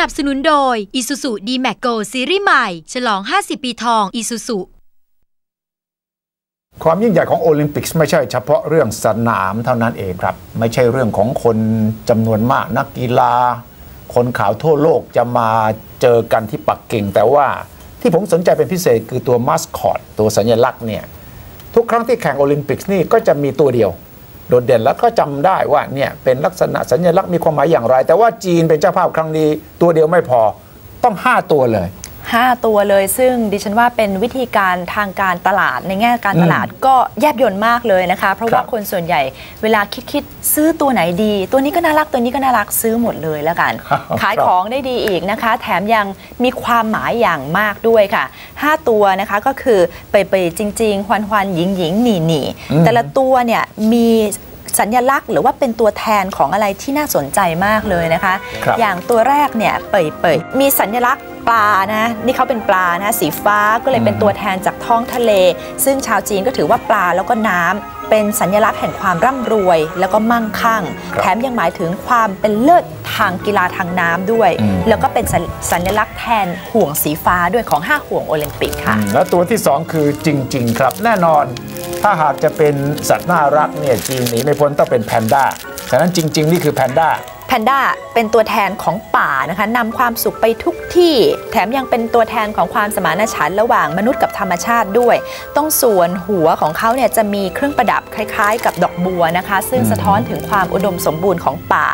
นับสนุนโดย Isuzu D-Max Go ซีรีส์ใหม่ ฉลอง 50 ปีทอง Isuzu ความยิ่งใหญ่ของโอลิมปิกไม่ใช่เฉพาะเรื่องสนามเท่านั้นเองครับ ไม่ใช่เรื่องของคนจำนวนมากนักกีฬา คนข่าวทั่วโลกจะมาเจอกันที่ปักกิ่ง แต่ว่าที่ผมสนใจเป็นพิเศษคือตัวมาสคอตตัวสัญลักษณ์เนี่ยทุกครั้งที่แข่งโอลิมปิกนี่ก็จะมีตัวเดียว โดดเด่นแล้วก็จำได้ว่าเนี่ยเป็นลักษณะสัญลักษณ์มีความหมายอย่างไร แต่ว่าจีนเป็นเจ้าภาพครั้งนี้ตัวเดียวไม่พอต้อง 5 ตัวเลย 5 ตัวเลย ซึ่งดิฉันว่าเป็นวิธีการทางการตลาดในแง่การตลาดก็แยบยลมากเลยนะคะ เพราะว่าครับคนส่วนใหญ่เวลาคิดคิดซื้อตัวไหนดี ตัวนี้ก็น่ารักตัวนี้ก็น่ารักซื้อหมดเลยแล้วกันครับขายของได้ดีอีกนะคะ แถมยังมีความหมายอย่างมากด้วยค่ะ 5 ตัวนะคะก็คือเปยเปยจริง ๆ ควันควันหญิงหญิงหนีหนีอืมแต่ละตัวเนี่ยมี สัญลักษณ์ หรือว่าเป็นตัวแทนของอะไรที่น่าสนใจมากเลยนะคะครับอย่างตัวแรกเนี่ยเป่ยเป่ยมีสัญลักษณ์ปลานะนี่เขาเป็นปลานะสีฟ้าก็เลยเป็นอืมตัวแทนจากท้องทะเล ซึ่งชาวจีนก็ถือว่าปลาแล้วก็น้ำเป็นสัญลักษณ์แห่งความร่ำรวย แล้วก็มั่งคั่งครับแถมยังหมายถึงความเป็นเลิศทางกีฬาทางน้ำด้วยอืมแล้วก็เป็นสัญสัญลักษณ์แทนห่วงสีฟ้าด้วยของห้าห่วงโอลิมปิกค่ะอืมแล้วตัวที่ 2 คือจริง ๆ ครับแน่นอน ถ้าหากจะเป็นสัตว์น่ารักเนี่ยจีนหนีไม่พ้นต้องเป็นแพนด้าฉะนั้นจริง ๆ นี่คือแพนด้า แพนด้าเป็นตัวแทนของป่านะคะนำความสุขไปทุกที่ แถมยังเป็นตัวแทนของความสมานฉันท์ระหว่างมนุษย์กับธรรมชาติด้วย ต้องส่วนหัวของเขาเนี่ยจะมีเครื่องประดับคล้ายๆ กับดอกบัวนะคะ ซึ่งอืมสะท้อนถึงความอุดมสมบูรณ์ของป่า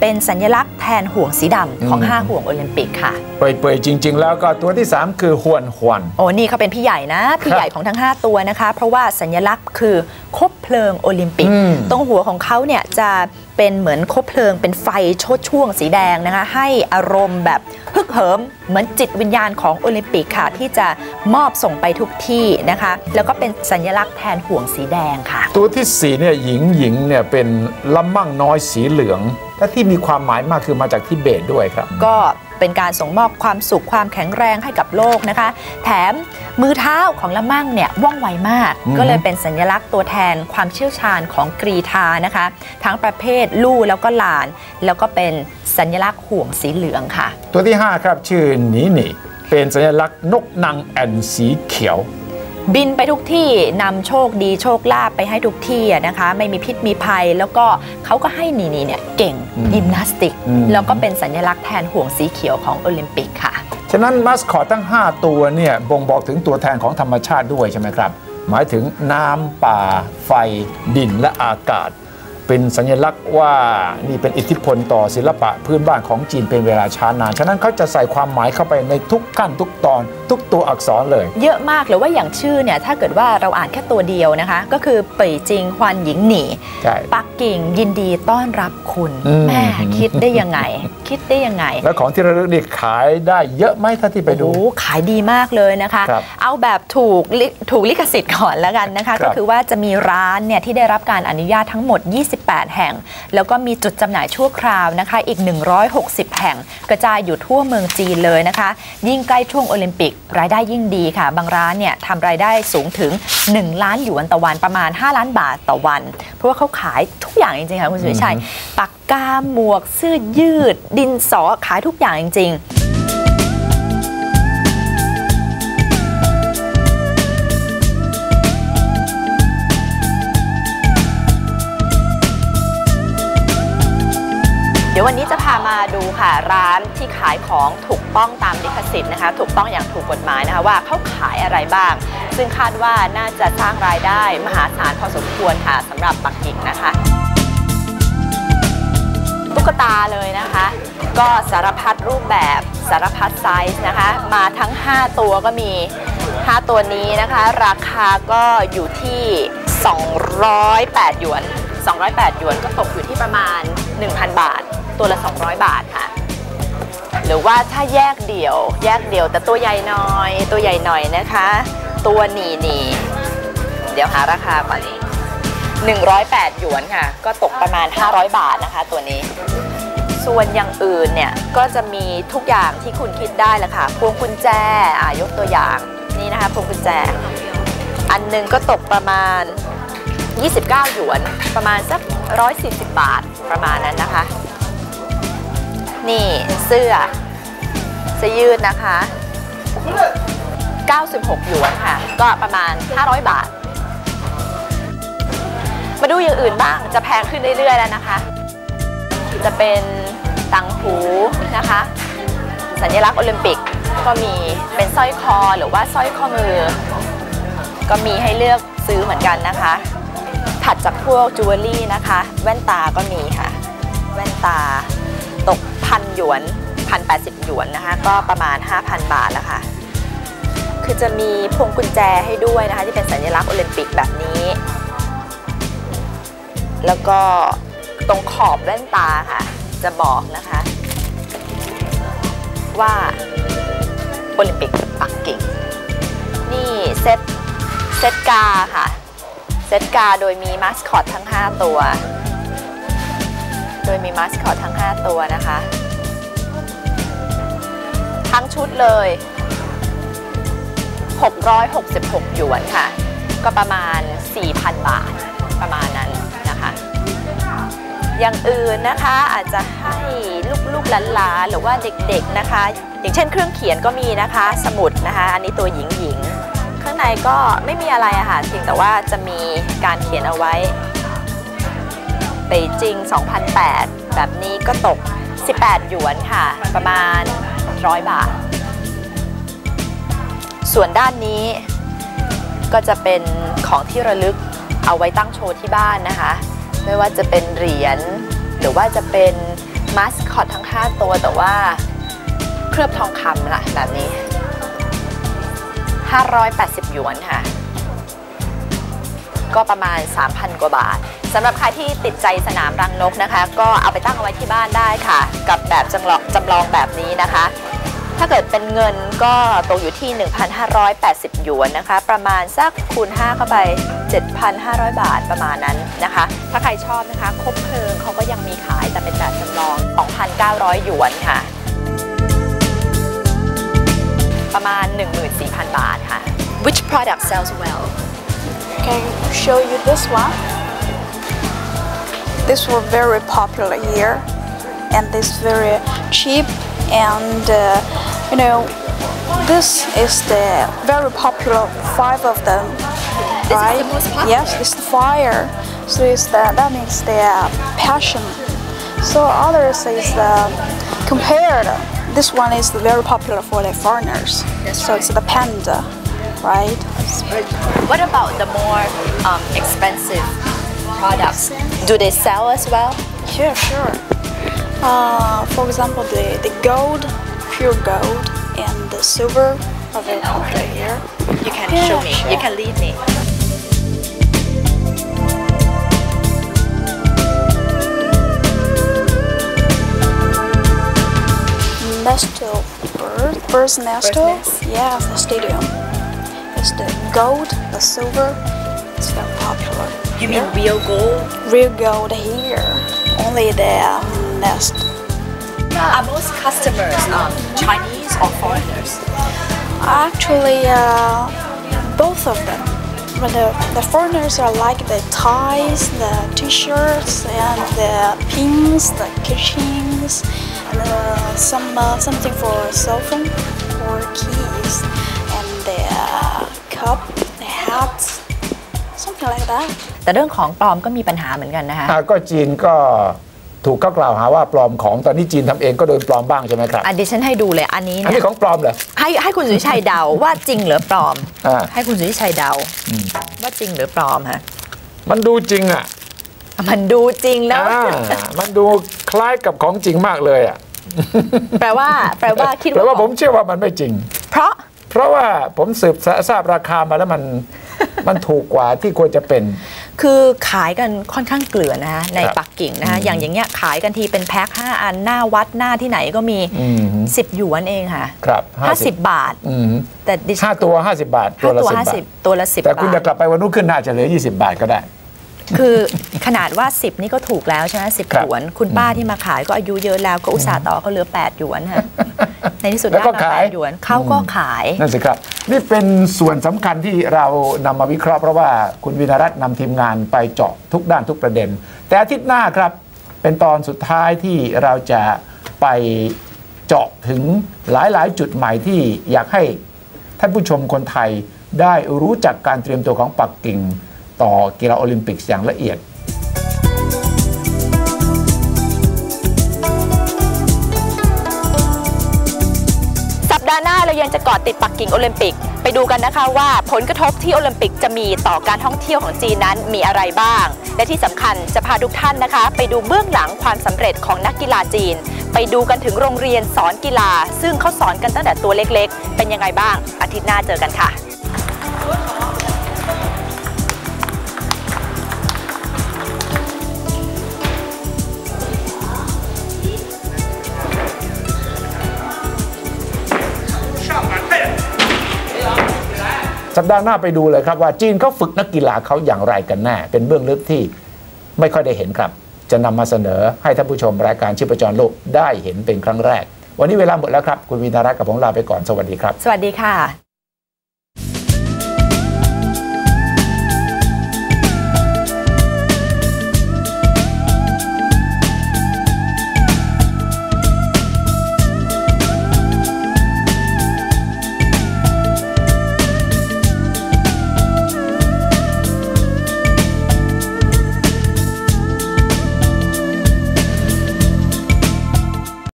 เป็นสัญลักษณ์แทนห่วงสีดำของอืมห้าห่วงโอลิมปิกค่ะ เปื่อยๆจริง ๆ แล้วก็ตัวที่ 3 คือฮวนฮวนโอ้นี่เขาเป็นพี่ใหญ่นะ พี่ใหญ่ของทั้ง 5 ตัวนะคะ เพราะว่าสัญลักษณ์คือคบเพลิงโอลิมปิกอืมตรงหัวของเขาเนี่ยจะเป็นเหมือนคบเพลิงเป็นไฟโชดช่วงสีแดงนะคะ ให้อารมณ์แบบฮึกเหิม เหมือนจิตวิญญาณของโอลิมปิกค่ะ ที่จะมอบส่งไปทุกที่นะคะ แล้วก็เป็นสัญลักษณ์แทนห่วงสีแดงค่ะ ตัวที่4เนี่ยหญิงหญิงเนี่ยเป็นละมั่งน้อยสีเหลืองและที่มีความหมายมากคือมาจากทิเบตด้วยครับ ก็ เป็นการส่งมอบความสุขความแข็งแรงให้กับโลกนะคะ แถมมือเท้าของละมั่งเนี่ยว่องไวมากอืมก็เลยเป็นสัญลักษณ์ตัวแทนความเชี่ยวชาญของกรีธานะคะ ทั้งประเภทลู่แล้วก็ลาน แล้วก็เป็นสัญลักษณ์ห่วงสีเหลืองค่ะ ตัวที่ 5 ครับ ชื่อหนีหนีเป็นสัญลักษณ์นกนางแอ่นสีเขียว บินไปทุกที่นำโชคดีโชคลาภไปให้ทุกที่อะนะคะ ไม่มีพิษมีภัย แล้วก็เขาก็ให้นีนีเนี่ยเก่งอืมยิมนาสติกอืมแล้วก็เป็นสัญลักษณ์แทนห่วงสีเขียวของโอลิมปิกค่ะ ฉะนั้นมาสคอตทั้ง 5 ตัวเนี่ยบ่งบอกถึงตัวแทนของธรรมชาติด้วยใช่ไหมครับ หมายถึงน้ำป่า ไฟ ดินและอากาศ เป็นสัญลักษณ์ว่านี่เป็นอิทธิพลต่อศิลปะพื้นบ้านของจีนเป็นเวลาช้านาน ฉะนั้นเขาจะใส่ความหมายเข้าไปในทุกขั้นทุกตอน ทุกตัวอักษรเลย เยอะมากหรือว่าอย่างชื่อเนี่ยถ้าเกิดว่าเราอ่านแค่ตัวเดียวนะคะ ก็คือเป่ยจิงฮวันหญิงหนีใช่ปักกิ่งยินดีต้อนรับคุณอืมแม่คิดได้ยังไง คิดได้ยังไง แล้วของที่ระลึกนี่ขายได้เยอะไหมถ้าที่ไปดูโอ้โหขายดีมากเลยนะคะครับเอาแบบถูกลิถูกลิขสิทธิ์ก่อนแล้วกันนะคะครับก็คือว่าจะมีร้านเนี่ยที่ได้รับการอนุญาตทั้งหมด28แห่ง แล้วก็มีจุดจำหน่ายชั่วคราวนะคะอีก 160 แห่ง กระจายอยู่ทั่วเมืองจีนเลยนะคะ ยิ่งใกล้ช่วงโอลิมปิก รายได้ยิ่งดีค่ะ บางร้านเนี่ยทำรายได้สูงถึง 1 ล้านหยวนต่อวันประมาณ 5 ล้านบาทต่อวัน เพราะว่าเขาขายทุกอย่างจริงๆค่ะคุณสุวิชัยปากกาหมวกเสื้อยืด ดินสอขายทุกอย่างจริงๆ ดี๋ยววันนี้จะพามาดูค่ะร้านที่ขายของถูกต้องตามลิขสิทธิ์นะคะ ถูกต้องอย่างถูกกฎหมายนะคะว่าเขาขายอะไรบ้าง ซึ่งคาดว่าน่าจะสร้างรายได้มหาศาลพอสมควรค่ะสำหรับปักกิ่งนะคะตุ๊กตาเลยนะคะ ก็สารพัดรูปแบบสารพัดไซส์นะคะ มาทั้ง 5 ตัวก็มี 5 ตัวนี้นะคะ ราคาก็อยู่ที่ 208 หยวน 208 หยวนก็ตกอยู่ที่ประมาณ 1,000 บาท ตัวละ 200 บาทค่ะ หรือว่าถ้าแยกเดี่ยว แยกเดี่ยวแต่ตัวใหญ่หน่อย ตัวใหญ่หน่อยนะคะ ตัวหนีหนีเดี๋ยวหาราคาก่อนนี้108 หยวนค่ะ ก็ตกประมาณ 500 บาทนะคะ ตัวนี้ ส่วนอย่างอื่นเนี่ย ก็จะมีทุกอย่างที่คุณคิดได้แหละค่ะ พวงกุญแจอ่ายกตัวอย่างนี่นะคะ พวงกุญแจ อันหนึงก็ตกประมาณ 29 หยวน ประมาณสัก 140 บาทประมาณนั้นนะคะ นี่เสื้อเสื้อยืดนะคะ 96 หยวนค่ะ ก็ประมาณ 500 บาท มาดูอย่างอื่นบ้างจะแพงขึ้นเรื่อยๆแล้วนะคะ จะเป็นตังหูนะคะ สัญลักษณ์โอลิมปิกก็มีเป็นสร้อยคอหรือว่าสร้อยข้อมือ ก็มีให้เลือกซื้อเหมือนกันนะคะ ถัดจากพวกจูเวลรี่นะคะ แว่นตาก็มีค่ะ แว่นตาตกพันหยวนพันแปดสิบหยวนนะคะ ก็ประมาณ 5,000 บาทแล้วค่ะ คือจะมีพวงกุญแจให้ด้วยนะคะ ที่เป็นสัญลักษณ์โอลิมปิกแบบนี้ แล้วก็ตรงขอบแว่นตาค่ะ จะบอกนะคะ ว่าโอลิมปิกปักกิ่ง นี่เซตเซตกาค่ะ เซตกาโดยมีมาสคอตทั้ง 5 ตัว โดยมีมาสคอตทั้ง 5 ตัวนะคะ ทั้งชุดเลย 666 หยวนค่ะ ก็ประมาณ 4,000 บาทประมาณนั้นนะคะ อย่างอื่นนะคะอาจจะให้ลูกๆหลานๆหรือว่าเด็กๆนะคะ อย่างเช่นเครื่องเขียนก็มีนะคะ สมุดนะคะ อันนี้ตัวหญิงๆ ข้างในก็ไม่มีอะไรอะค่ะเพียงแต่ว่าจะมีการเขียนเอาไว้เปจริง 2008 แบบนี้ก็ตก 18 หยวนค่ะ ประมาณ 100 บาท ส่วนด้านนี้ก็จะเป็นของที่ระลึกเอาไว้ตั้งโชว์ที่บ้านนะคะ ไม่ว่าจะเป็นเหรียญหรือว่าจะเป็นมาสคอตทั้ง 5 ตัวแต่ว่าเคลือบทองคำล่ะแบบนี้ 580 หยวนค่ะ ก็ประมาณ 3,000 กว่าบาทสำหรับใครที่ติดใจสนามรังนกนะคะ ก็เอาไปตั้งเอาไว้ที่บ้านได้ค่ะ กับแบบจำลองจำลองแบบนี้นะคะ ถ้าเกิดเป็นเงินก็ตกอยู่ที่ 1,580 หยวนนะคะ ประมาณสักคูณ 5 เข้าไป 7,500 บาทประมาณนั้นนะคะ ถ้าใครชอบนะคะคบเพลิงเขาก็ยังมีขายแต่เป็นแบบจำลอง 2,900 หยวนค่ะ ประมาณ 14,000 บาทค่ะ Which product sells well Can I show you this one? This was very popular here, and this very cheap. And uh, you know, this is the very popular five of them, This is the right? most popular? Yes, it's the fire. So it's the that means the passion. So others is the compared. this one is very popular for the foreigners. so it's the panda, right? What about the more um, expensive products do they sell as well Yeah, sure. Uh, for example, the, the gold, pure gold, and the silver are very popular here. You can Yeah, show me you can lead me Nest of bird, bird's nest. Bird's nest. Yeah, the stadium. It's the gold, the silver. It's very popular. You mean real gold real gold here? Only the um, nest. Are most customers um, Chinese or foreigners? Actually, uh, both of them. But the, the foreigners are like the ties, the t-shirts, and the pins, the keychains, and uh, some uh, something for cell phone or keys, and the uh, cup, the hats, something like that. แต่เรื่องของปลอมก็มีปัญหาเหมือนกันนะคะ อ่าก็จีนก็ถูกเขากล่าวหาว่าปลอมของตอนนี้จีนทำเองก็โดนปลอมบ้างใช่ไหมครับ อันดิฉันให้ดูเลยอันนี้อันเนี่นี้ยของปลอมเหรอ ให้ให้คุณสุวิชัยเดาว่าจริงหรือปลอม อ่า ให้คุณสุวิชัยเดาว่าจริงหรือปลอมฮะมันดูจริงอะมันดูจริงแล้ว อ่ามันดูคล้ายกับของจริงมากเลยอะ แปลว่า แปลว่าคิดแต่ว่าว่าผมเชื่อว่ามันไม่จริง เพราะ เพราะว่าผมสืบทราบราคามาแล้วมันมันถูกกว่าที่ควรจะเป็น คือขายกันค่อนข้างเกลือนะคะในครับปักกิ่งนะคะอย่างอย่างเงี้ยขายกันทีเป็นแพ็ค5อันหน้าวัดหน้าที่ไหนก็มีอืม10หยวนเองค่ะ ครับ 50 บาทอืมแต่ดิฉัห้านตัว 50 บาท ตัวห้าละตัวสิบบาท50ตัวละ10แต่คุณบาจะทกลับไปวันรุ่งขึ้นน่าจะเหลือ 20 บาทก็ได้ คือขนาดว่า 10 นี่ก็ถูกแล้วใช่ไหมสิบครัหบยวน คุณป้าที่มาขายก็อายุเยอะแล้วก็อุตส่าห์ต่อเขาเหลือ8หยวนค่ะในที่สุดแล้วก็ได้มาขาย8หยวนเขาก็ขายนั่นสิครับ นี่เป็นส่วนสำคัญที่เรานำมาวิเคราะห์เพราะว่าคุณวินรัตน์นำทีมงานไปเจาะทุกด้านทุกประเด็น แต่อาทิตย์หน้าครับเป็นตอนสุดท้ายที่เราจะไปเจาะถึงหลายๆ จุดใหม่ที่อยากให้ท่านผู้ชมคนไทยได้รู้จักการเตรียมตัวของปักกิ่ง ต่อกีฬาโอลิมปิกอย่างละเอียด สัปดาห์หน้าเรายังจะเกาะติดปักกิ่งโอลิมปิก ไปดูกันนะคะว่าผลกระทบที่โอลิมปิกจะมีต่อการท่องเที่ยวของจีนนั้นมีอะไรบ้าง และที่สำคัญจะพาทุกท่านนะคะ ไปดูเบื้องหลังความสำเร็จของนักกีฬาจีนไปดูกันถึงโรงเรียนสอนกีฬา ซึ่งเขาสอนกันตั้งแต่ตัวเล็กๆ เป็นยังไงบ้าง อาทิตย์หน้าเจอกันค่ะ สัปดาห์หน้าไปดูเลยครับว่าจีนเขาฝึกนักกีฬาเขาอย่างไรกันแน่ เป็นเบื้องลึกที่ไม่ค่อยได้เห็นครับ จะนำมาเสนอให้ท่านผู้ชมรายการชีพจรโลกได้เห็นเป็นครั้งแรก วันนี้เวลาหมดแล้วครับ คุณวินารักษ์กับผมลาไปก่อนสวัสดีครับ สวัสดีค่ะ